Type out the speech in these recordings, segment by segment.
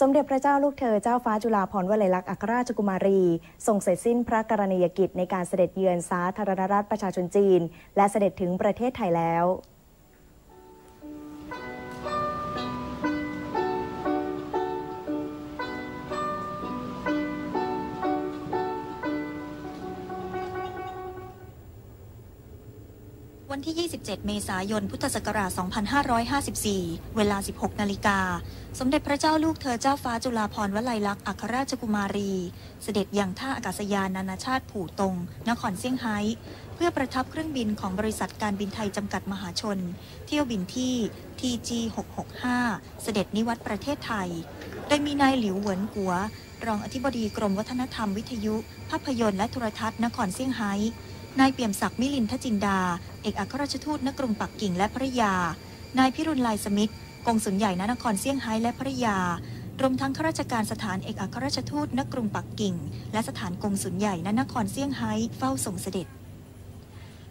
สมเด็จพระเจ้าลูกเธอเจ้าฟ้าจุฬาภรณ์วลัยลักษณ์อัครราชกุมารีทรงเสร็จสิ้นพระกรณียกิจในการเสด็จเยือนสาธารณรัฐประชาชนจีน และเสด็จถึงประเทศไทยแล้ว วันที่ 27 เมษายน พุทธศักราช 2554 เวลา 16 นาฬิกา สมเด็จพระเจ้าลูกเธอเจ้าฟ้าจุฬาภรณ์วลัยลักษณ์อัครราชกุมารี เสด็จยังท่าอากาศยานนานาชาติผู่ตง นครเซี่ยงไฮ้ เพื่อประทับเครื่องบินของบริษัทการบินไทยจำกัดมหาชน เที่ยวบินที่ TG 665 เสด็จนิวัตประเทศไทย โดยมีนายหลิวเหวินกัว รองอธิบดีกรมวัฒนธรรมวิทยุ ภาพยนตร์และโทรทัศน์นครเซี่ยงไฮ้ นายเปี่ยมศักดิ์มิลินทจินดา เอกอัครราชทูตณกรุงปักกิ่งและภรยา นายพิรุณลายสมิทธิ์กงสุลใหญ่ณนครเซี่ยงไฮ้และภรยารวมทั้งข้าราชการสถานเอกอัครราชทูตณกรุงปักกิ่ง และสถานกงสุลใหญ่ณนครเซี่ยงไฮ้เฝ้าส่งเสด็จ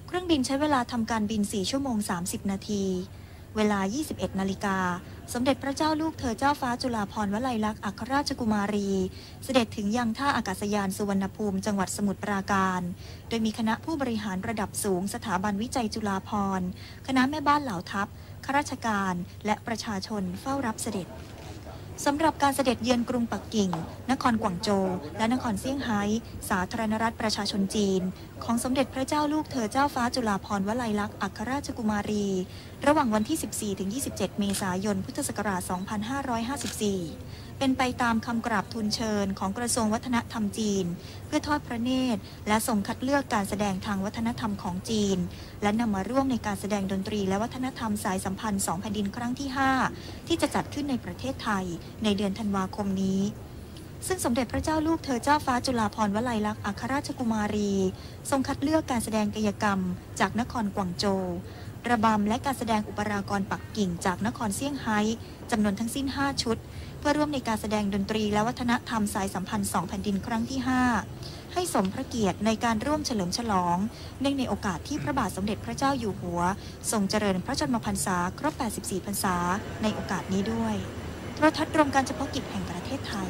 เครื่องบินใช้เวลาทำการบิน 4 ชั่วโมง 30 นาที เวลา 21 นาฬิกา สมเด็จพระเจ้าลูกเธอเจ้าฟ้าจุฬาภรณ์วลัยลักษณ์อัครราชกุมารี เสด็จถึงยังท่าอากาศยานสุวรรณภูมิจังหวัดสมุทรปราการ โดยมีคณะผู้บริหารระดับสูงสถาบันวิจัยจุฬาภรณ์ คณะแม่บ้านเหล่าทัพข้าราชการและประชาชนเฝ้ารับเสด็จ สำหรับการเสด็จเยือนกรุงปักกิ่ง นครกวางโจว และนครเซี่ยงไฮ้ สาธารณรัฐประชาชนจีน ของสมเด็จพระเจ้าลูกเธอเจ้าฟ้าจุฬาภรณ์วลัยลักษณ์อัครราชกุมารี ระหว่างวันที่ 14ถึง27 เมษายน พุทธศักราช 2554 เป็นไปตามคำกราบทูลเชิญของกระทรวงวัฒนธรรมจีน เพื่อทอดพระเนตร และทรงคัดเลือกการแสดงทางวัฒนธรรมของจีน และนำมาร่วมในการแสดงดนตรีและวัฒนธรรมสายสัมพันธ์สองแผ่นดินครั้งที่ 5 ที่จะจัดขึ้นในประเทศไทย ในเดือนธันวาคมนี้ซึ่งสมเด็จพระเจ้าลูกเธอเจ้าฟ้าจุฬาภรณ์วลัยลักษณ์อัครราชกุมารี ทรงคัดเลือกการแสดงกายกรรม จากนครกวางโจว ระบำและการแสดงอุปรากรปักกิ่งจากนครเซี่ยงไฮ้จำนวนทั้งสิ้น 5 ชุด เพื่อร่วมในการแสดงดนตรีและวัฒนธรรมสายสัมพันธ์สองแผ่นดินครั้งที่ 5 ให้สมพระเกียรติในการร่วมเฉลิมฉลอง เนื่องในโอกาสที่พระบาทสมเด็จพระเจ้าอยู่หัว ทรงเจริญพระชนมพรรษาครบ 84 พรรษาในโอกาสนี้ด้วยโทรทัศน์รวมการเฉพาะกิจแห่งประเทศไทย